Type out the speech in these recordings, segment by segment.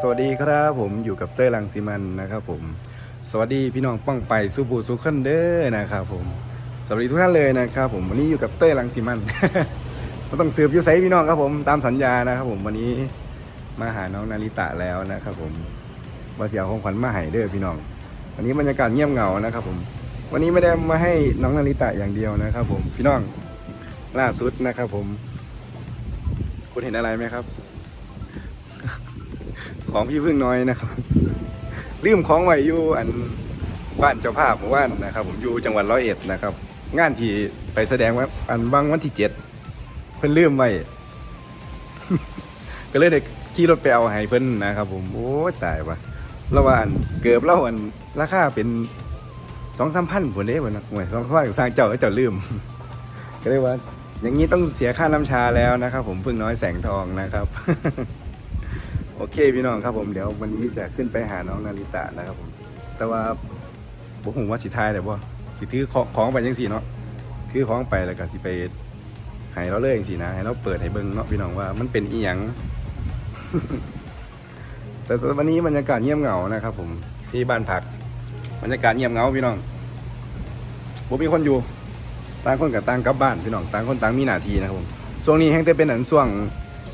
สวัสดีครับผมอยู่กับเต้ยรังสีมันนะครับผม สวัสดีพี่น้องป้องไปสุบูสุขันเด้อนะครับผม สวัสดีทุกท่านเลยนะครับ ผมวันนี้อยู่กับเต้ยรังสีมันก็ต้องสืบยุไซพี่น้องครับผมตามสัญญานะครับ ผมวันนี้มาหาน้องนาริตะแล้วนะครับ ผมมาเสียของขวัญมาให้เด้อพี่น้อง วันนี้บรรยากาศเงียบเหงานะครับ ผม วันนี้ไม่ได้มาให้น้องนาริตะอย่างเดียวนะครับ ผมพี่น้องล่าสุดนะครับ ผม คุณเห็นอะไรไหมครับ ของพี่พึ่งน้อยนะครับลืมของไว้อยู่อันบ้านเจ้าภาพหมู่บ้านนะครับ ผมอยู่จังหวัดร้อยเอ็ดนะครับ งานที่ไปแสดงว่าอันบางวันที่เจ็ดเพิ่นลืมไว้ก็เลยได้ขี่รถไปเอาให้เพิ่นนะครับ ผมโอ้ตายว่ะแล้วว่าอันเกือบเล่าอันราคาเป็นสองสามพันผลเด้บ่นะห่วยสองสามพันสร้างเจ้าก็เจ้าลืม ก็เลยว่า อย่างนี้ต้องเสียค่าน้ำชาแล้วนะครับ ผมพึ่งน้อยแสงทองนะครับ โอเคพี่น้องครับผมเดี๋ยววันนี้จะขึ้นไปหาน้องนาริตะนะครับผม แต่ว่าผมผมว่าสิทายแต่ว่าสิถือของของไปยังสี่เนาะถือของไปแล้วก็สิไปให้เราเลยจังสี่นะให้เราเปิดให้เบิ่งเนาะพี่น้องว่ามันเป็นอีหยังแต่วันนี้บรรยากาศเงียบเหงานะครับ ผมที่บ้านพักบรรยากาศเงียบเหงาพี่น้องผมมีคนอยู่ต่างคนกับต่างกลับบ้านพี่น้องต่างคนต่างมีหน้าที่นะครับผมช่วงนี้แห้งแต่เป็นอันช่วง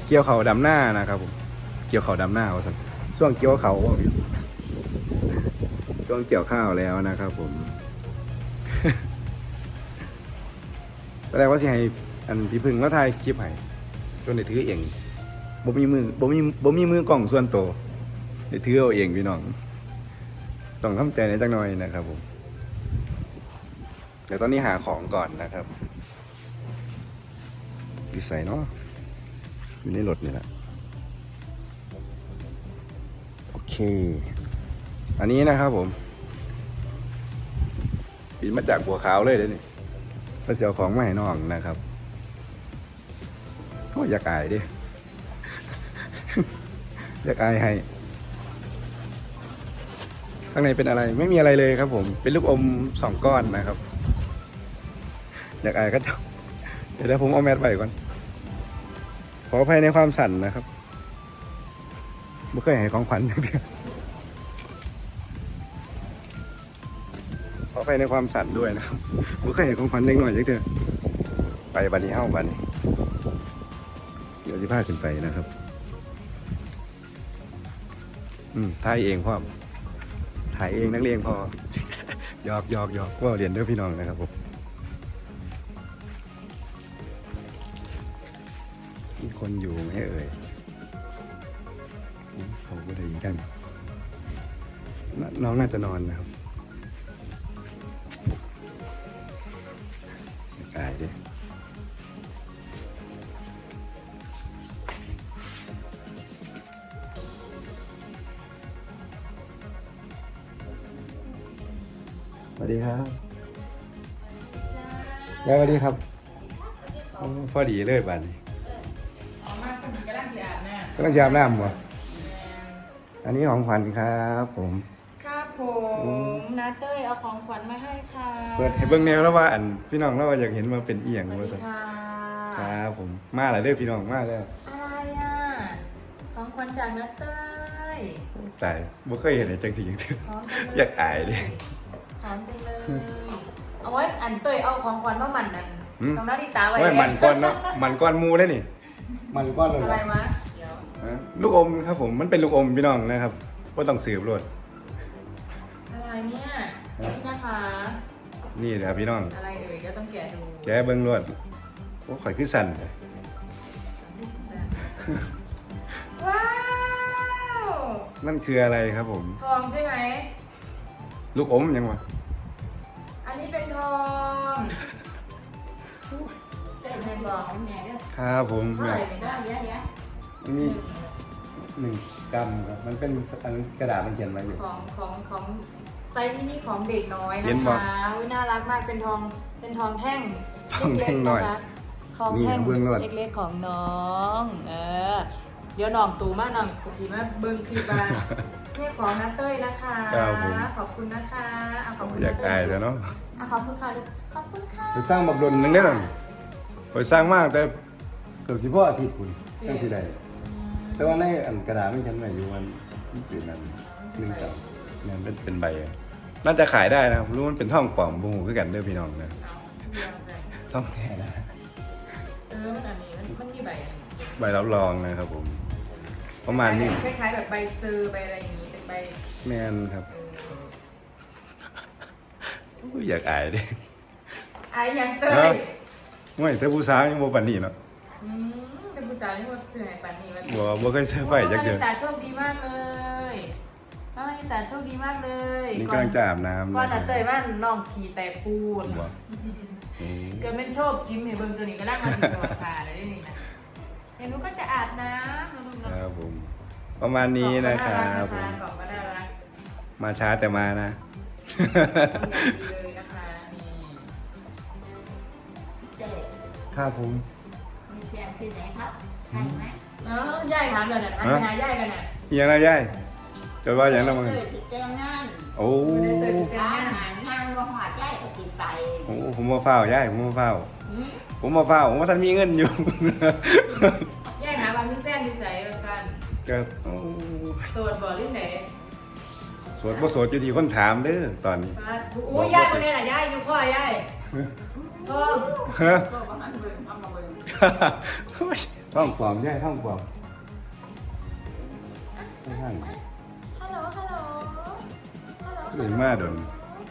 เกี่ยวเขาดำหน้านะครับผม กี่ยวเขาดำหน้าว่าสันช่วงเกี่ยวเขาวว่าช่วงเกี่ยวข้าวแล้วนะครับ ผมแสดงว่าสิให้อันพี่พึ่งแล้วถ่ายคลิปให้จนได้ถือเองบ่มีมือบ่มีบ่มีมือกล้องส่วนตัวได้ถือเอาเองพี่น้อง ต้องทำใจในจักหน่อยนะครับ ผมเดี๋ยวตอนนี้หาของก่อนนะครับดิใส่เนาะอยู่ในรถนี่แหละ เค อันนี้นะครับผมบินมาจากบัวขาวเลยเดี๋ยวนี้มาเสียวของมาให้น้องนะครับโอ้ยอยากอายดิอยากอายให้ ข้างในเป็นอะไรไม่มีอะไรเลยครับผม เป็นลูกอมสองก้อนนะครับ อยากอายก็จะเดี๋ยวผมเอาแมสไปก่อน ขออภัยในความสั่นนะครับ ไม่เคยให้ของขวัญเดียวขออภัยในความสั่นด้วยนะครับไม่เคยให้ของขวัญเล็กหน่อยจักเถอะไปบันนี้เอ้าบันนี้เดี๋ยวจะพาขึ้นไปนะครับ อืมถ่ายเองพ่อถ่ายเองนักเรียนพอหยอกหยอกหยอกว่าเรียนเด้อพี่น้องนะครับผม นน้องน่าจะนอนนะครับอายดิสวัสดีครับยายสวัสดีครับโอ้พอดีเลยบัดนี้ออกมาคนกำลังสิอาบน้กำลังจะอาบน้ำบ่อันนี้ของขวัญครับผมำครับ ผมนาเต้ยเอาของขวัญมาให้ค่ะเปิดให้เบิ่งแนวแล้วว่าอันพี่น้องเราว่าอยากเห็นมาเป็นเอียงสวัว่าสสัดีนค่ะครับผมมาหลายเด้อพี่น้องมาแล้วอะไรอะของขวัญจากนาเต้ยแต่บ่เคยเห็นไอ้จังสิจังซี่หอมจังเลยอยากอายดิหอมจังเลยเอาไว้อันเต้ยเอาของขวัญมาหมันนั่นหืมน้องนาฬิตาไว้โอ้ยมันก้อนเนาะมันก้อนหมูได้นี่ มันก้อนเลยอะไรวะเดี๋ยวฮะลูกอมครับผมมันเป็นลูกอมพี่น้องนะครับบ่ต้องสืบรวด นี่แหละครับพี่น้อง อะไรเอ่ยก็ต้องแกะดูแกเบิ่งรวดโอ้ข่อยคือสั่นเลยว้าวนั่นคืออะไรครับผม ทองใช่ไหม ลูกอมยังวะอันนี้เป็นทองจะเห็นบอกแม่เด้อครับผมเท่าไหร่เนี่ยได้เยอะแยะมันมีหนึ่งกรัมครับ มันเป็นอันกระดาษมันเขียนไว้อยู่ ของของของ ไซส์มินิของเด็กน้อยเห็นะนบ่คะอุ๊ยน่ารักมากเป็นทองเป็นทองแท่งทองแท่งหน่อยเล็กๆะคะทองนี่แท่งเบื้องหน้าเล็กๆของน้องเออเดี๋ยวน้องตูมากน้องกสีมาเบิ้งคลิปมาเนี่ยของนัตเต้ยนะคะครับผม ขอบคุณนะคะอะขอบคุณอยากอายแต่เนาะอะขอบคุณค่ะลูกขอบคุณค่ะ ไปสร้างบักดนหนึงได้หน่อยไปสร้างมากแต่เกือบสิพ่ออาทิตย์คุณตั้งที่ใดอืมแต่ว่าในอันกระดาษมันเขียนไว้อยู่วันเป็นนั้นหนึ่งเก่าเนี่ยเป็นเป็นใบอะ น่าจะขายได้นะครับรู้มันเป็นท่องปลอมบูฮูคือกันเด้อพี่น้องนะเอาเดียวใส่ท่องแท้นะเออมันอันนี้มันมันมีใบอันนี้ใบรับรองนะครับผม ประมาณนี้คล้ายๆแบบใบเซอร์ใบอะไรอย่างนี้เป็นใบแมนครับเอออุ๊ยอยากอายเด้ไอ้ยังเตเนอะยไม่แต่ผู้สาวยังบ่ปานนี้เนาะอืมเป็นผู้ชายที่ว่าเจอไอ้ปันนี่มันบ่บ่เคยเซอร์ไฟจักเดือนน้องนาฬิตาโชคดีมากเลย น้องนาฬิตาโชคดีมากเลยนี่กำลังจะอาบน้ำก่อนนะน่ะเตยว่าน้องขี่แต่ปูนบ่อืมเกิดเป็นโชคจิ้มเห็นเบิ่งตัวนี้ก็นั่งมาถึงตัวขาเลยนี่นะเดี๋ยวหนูก็จะอาบน้ำนะลูกคเนาะรับผม ประมาณนี้นะครับผกล่มองก็น่ารักมาช้าแต่มานะต้องอย่างดีเลยนะคะนี่เจ๊ครับผม มีเพียงที่ไหนครับใช่ไหม เอ้ายายถามเลยน่ะทำไปหายายกันน่ะเฮียนะยาย จะว่าอย่างนั้นมั้งเจ๊ติดเตียงงานโอ้ไม่ได้เตยเจออาหน้าหารงานว่าหอดได้ก็ติดไปโอ้ผมมาเฝ้ายายผมมาเฝ้า หืมผมมาเฝ้าผมว่าท่านมีเงินอยู่ยายถามว่ามีแฟนที่ใส่กันก็โอ้โสดบ่หรือไหนโสดบ่โสดอยู่ที่คนถามเด้อตอนนี้ป้าโอ้ยยายคนนี้แหละยายอยู่ข้อยายท้องฮะก็ว่ามันเบิ่งเอามาเบิ่งท่องความยายท่องความไม่ท่าน ฮัลโหลเห็นมาโดน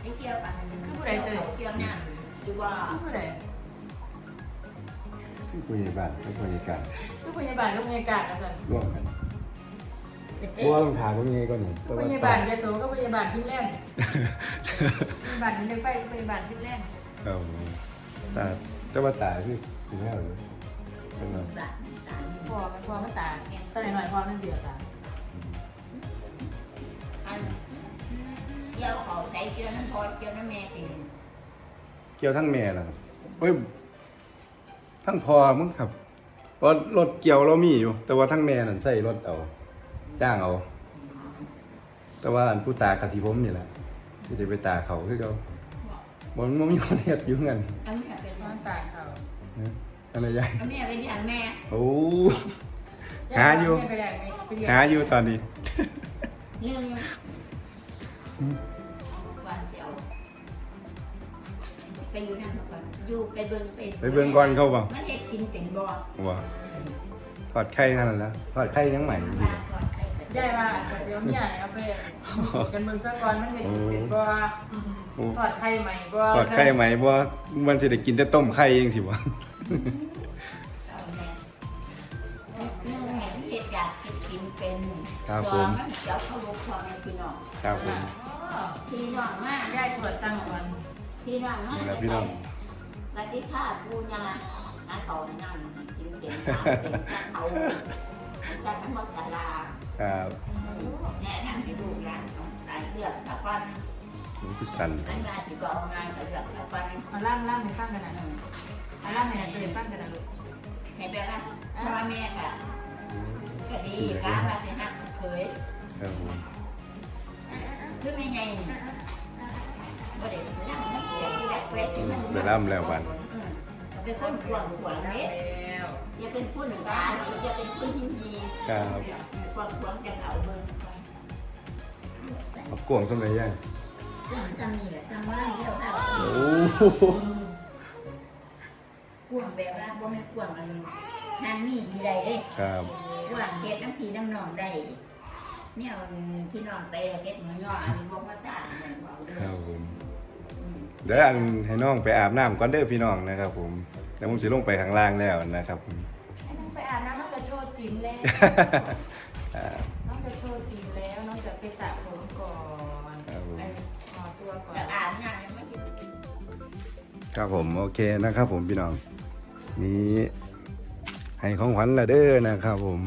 ไอ้เกี่ยวกันเกี่ยวงานดูว่าผู้ใดที่คุยในบ้านไม่คุยในการผู้พยาบาลโรงพยาบาลนะจ๊ะร่วมกันเพราะว่าต้องถามว่ามีไงก่อนนี่ผู้พยาบาลยาโสก็พยาบาลพินแลนด์พยาบาลที่ในไฟก็พยาบาลพินแลนด์เอาตาเจ้าว่าตาคือถึงแล้วเลยเป็นไงบ้านสามพอมันพอมันตาตอนไหนหน่อยพอมันเสียตา กี่ยวเขาใส่เกี่ยวน้ำพอเกี่ยวน้ำแม่ติ่งเกี่ยวทั้งแม่นะครับเฮ้ยทั้งพอมึงครับเพราะรถเกี่ยวเรามีอยู่ แต่ว่าทั้งแม่นั่นใส่รถเอา จ้างเอา แต่ว่าอันผู้ตากสิผมนี่แหละที่จะไปตาเขาคือเขาบนมันมีคนเฮ็ดอยู่เงินอันนี้เป็นมันตาเขานะอะไรยายอันนี้เป็นอย่างแม่โอ้หาอยู่ไปได้ไหมไปเรีนหาอยู่ตอนนี้หนึ่ง ไปอยู่นั่นก่อนอยู่ไปเบิ่งเป็นไปเบิ่งก่อนเข้าบ่มันเฮ็ดจริงเป็นบ่ว่าถอดไข่นั่นแหละถอดไข่ยังใหม่อยู่ยายว่าแต่เดี๋ยวเนี่ยเอาไปกันเมืองซะก่อนมันเห็นเป็นบ่โอ้ ถอดไข่ใหม่บ่ถอดไข่ใหม่บ่มันสิได้กินแต่ต้มไข่เองสิวะหนึ่งแห่งเหตุการณ์กินเป็นครับสผองม มันเจ้าเขาลูกพ่อแม่พี่น้องครับผมอ๋อพี่น้องมากยายตรวจตั้งก่อน พี่น้องมากนี่แหละพี่น้องแล้วที่ข้าปูญาอาเขาในนั่นกินเต็มตาเต็มตาเขาจัดทั้งหมดสาราครับแนะนำให้ลูกหลานหลายเลือกสักวันนี่คือสันอันงานสิก็เอางานก็เลือกสักวันเอาล่ามล่ามให้ฟังกันนะเอาล่ามให้เตือนฟังกันนะลูกให้เวลาพ่อแม่ค่ะก็ดีร้านมาสิฮักเคยครับผมคือไม่ไงบ่ ได้นั่งไม่เกี่ยวที่แรกเล็กที่มันไปร่ำแล้วบันเป็นคนกวางกวางแล้เล็กวอย่าเป็นผู้หนึ่งตาอย่าเป็นผู้ที่มีครับกวางกวางจะเอาเบิ่งเอากวางสมัยยังกวางซ้ำนี่แหละซ้ำว่าเดียวเท่าโอ้โหกวางแบบว่าบ่แม่นกวางอันทางนี้มีได้เด้ครับกวางเฮ็ดน้ำพี่น้ำน้องได้ เนี่ยพี่น้องไปเฮ็ดหมูย่ออันบ่มาสร้างเหมือนว่าเด้ครัอบผมเดี๋ยวอันให้น้องไปอาบน้ำก่อนเด้อพี่น้องนะครับผมแล้วผมสิลงไปข้างล่างแล้วนะครับผมไปอาบน้ำน้องจะโชว์จิ้มแล้วอ่าน้องจะโชว์จิ้มแล้วน้องจะไปสระผมก่อนครับผม ไปหอตัวก่อนแบบอาบน้ำยังไม่กินครับผมโอเคนะครับผมพี่น้องนี้ให้ของขวัญละเด้อนะครับผม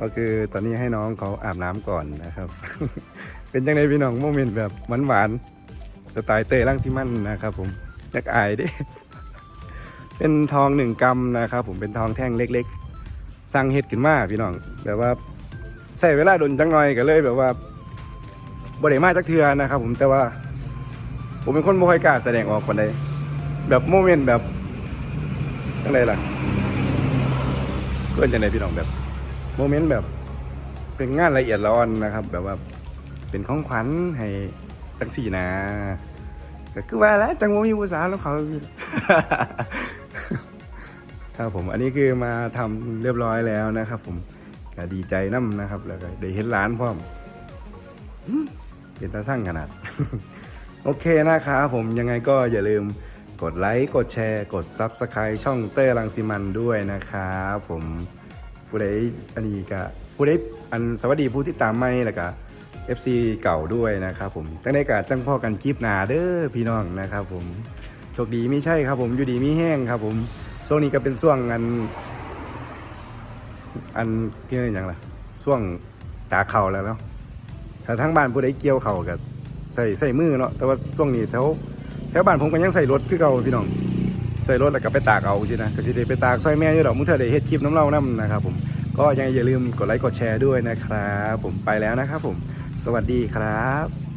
ก็คือตอนนี้ให้น้องเขาอาบน้ำก่อนนะครับ เป็นยังไงพี่น้องโมเมนต์แบบหวานๆสไตล์เตยร่างซิมันนะครับ ผมอยากอายด้เป็นทองหนึ่งกรัมนะครับผมเป็นทองแท่งเล็กๆสั่งเห็ดขึ้นมาพี่น้องแบบว่าใส่เวลาโดนจังหน่อยก็เลยแบบว่าบริมาจักเทือนะครับ ผมแต่ว่า ผมเป็นคนบ่ค่อยกล้าแสดงออกคนใดแบบโมเมนต์แบบจังไดล่ะเพื่อนจังไดพี่น้องแบบ โมเมนต์แบบเป็นงานละเอียดละอ่อนนะครับ แบบว่าเป็นของขวัญให้จังสี่นะก็คือว่าแล้วจังโมมีภาษาแล้วเขาครับผมอันนี้คือมาทำเรียบร้อยแล้วนะครับ ผมก็ดีใจน้ำนะครับ แล้วก็ได้เห็นร้านพร้อมเป็นตาสร้างขนาด โอเคนะครับผมยังไงก็อย่าลืมกดไลค์ กดแชร์ กด Subscribe ช่องเตอร์รังสิมันด้วยนะครับผม ผู้ใดอันนี้ก็ผู้ใดอันสวัสดีผู้ที่ตามไม่แล้วก็ FC เก่าด้วยนะครับผมจังได้กาจังพ่อกันคลิปหนาเด้อพี่น้องนะครับผมโชคดีไม่ใช่ครับผมอยู่ดีไม่แห้งครับผมช่วงนี้ก็เป็นช่วงอัน อันที่นี่อย่างไรช่วงตาเข่าแล้วเนาะถ้าทั้งบ้านผู้ใดเกี่ยวเข่ากับใส่ใส่มือเนาะแต่ว่าช่วงนี้แถวแถวบ้านผมก็ยังใส่รถคือเก่าพี่น้อง ส่รถแล้วก็ไปตากเอาสินะก็สิได้ไปตากซอยแม่อยู่ดอกมุ้งเธอได้เฮ็ดคลิปน้ำเล่านํนะครับผมก็ยังอย่าลืมกดไลค์กดแชร์ด้วยนะครับ ผมไปแล้วนะครับผม สวัสดีครับ